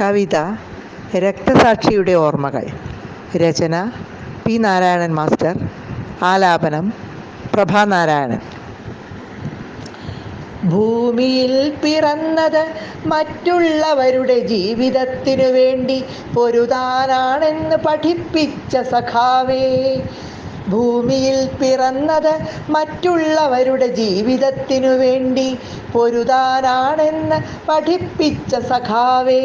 കവിത രക്തസാക്ഷിയുടെ ഓർമ്മകൾ. രചന പി നാരായണൻ മാസ്റ്റർ. ആലാപനം പ്രഭാനാരായണൻ ഭൂമിയിൽ പിറന്നത് മറ്റുള്ളവരുടെ ജീവിതത്തിനു വേണ്ടി പൊരുതാനാണെന്ന് പഠിപ്പിച്ച സഖാവേ ഭൂമിയിൽ പിറന്നത് മറ്റുള്ളവരുടെ ജീവിതത്തിനു വേണ്ടി പൊരുതാനാണെന്ന് പഠിപ്പിച്ച സഖാവേ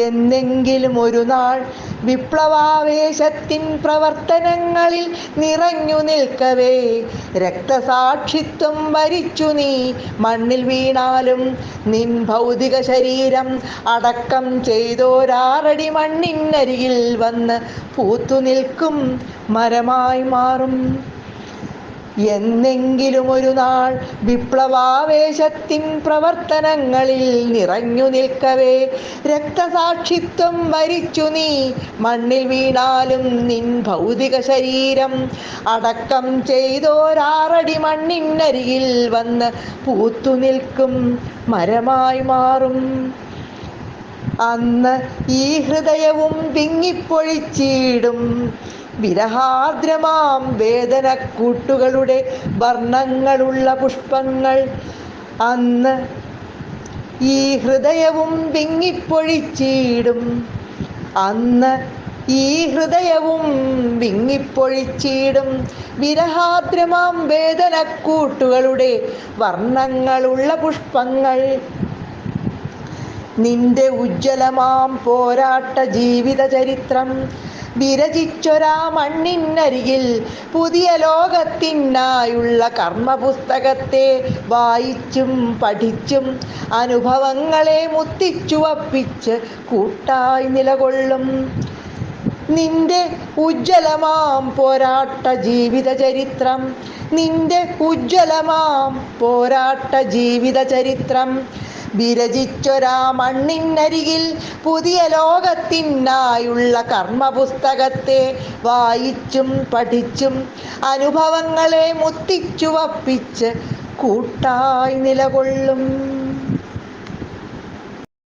എന്നെങ്കിലും ഒരു നാൾ വിപ്ലവാവേശത്തിൻ പ്രവർത്തനങ്ങളിൽ നിറഞ്ഞു നിൽക്കവേ. രക്തസാക്ഷിത്വം വരിച്ചു നീ. മണ്ണിൽ വീണാലും നിൻ ഭൗതിക ശരീരം അടക്കം ചെയ്തോരാറടി മണ്ണിനരികിൽ വന്ന് പൂത്തു നിൽക്കും. മരമായി മാറും. എന്നെങ്കിലും ഒരു നാൾ വിപ്ലവാവേശത്തിൻ പ്രവർത്തനങ്ങളിൽ നിറഞ്ഞു നിൽക്കവേ. രക്തസാക്ഷിത്വം വരിച്ചു നീ. മണ്ണിൽ വീണാലും നിൻ ഭൗതിക ശരീരം അടക്കം ചെയ്തോരാറടി മണ്ണിനരികിൽ വന്ന് പൂത്തു നിൽക്കും. മരമായി മാറും. അന്ന് ഈ ഹൃദയവും വിങ്ങിപ്പൊഴിച്ചിടും. വിരഹാദ്രമാം വേദനക്കൂട്ടുകളുടെ വർണങ്ങളുള്ള പുഷ്പങ്ങൾ. അന്ന് ഈ ഹൃദയവും വിങ്ങിപ്പൊഴിച്ചിടും. അന്ന് ഈ ഹൃദയവും വിങ്ങിപ്പൊഴിച്ചിടും. വിരഹാദ്രമാം വേദനക്കൂട്ടുകളുടെ വർണങ്ങളുള്ള പുഷ്പങ്ങൾ. നിന്റെ ഉജ്ജ്വലമാം പോരാട്ട ജീവിത ചരിത്രം വിരചിച്ചൊരാ മണ്ണിനരികിൽ പുതിയ ലോകത്തിനായുള്ള കർമ്മപുസ്തകത്തെ വായിച്ചും പഠിച്ചും അനുഭവങ്ങളെ മുത്തിച്ചുവപ്പിച്ച് കൂട്ടായി നിലകൊള്ളും. നിന്റെ ഉജ്ജ്വലമാം പോരാട്ട ജീവിത ചരിത്രം നിന്റെ ഉജ്ജ്വലമാം പോരാട്ട ജീവിത ചരിത്രം വിരചിച്ചൊരാ മണ്ണിനരികിൽ പുതിയ ലോകത്തിനായുള്ള കർമ്മപുസ്തകത്തെ വായിച്ചും പഠിച്ചും അനുഭവങ്ങളെ മുത്തിച്ചുവപ്പിച്ച് കൂട്ടായി നിലകൊള്ളും.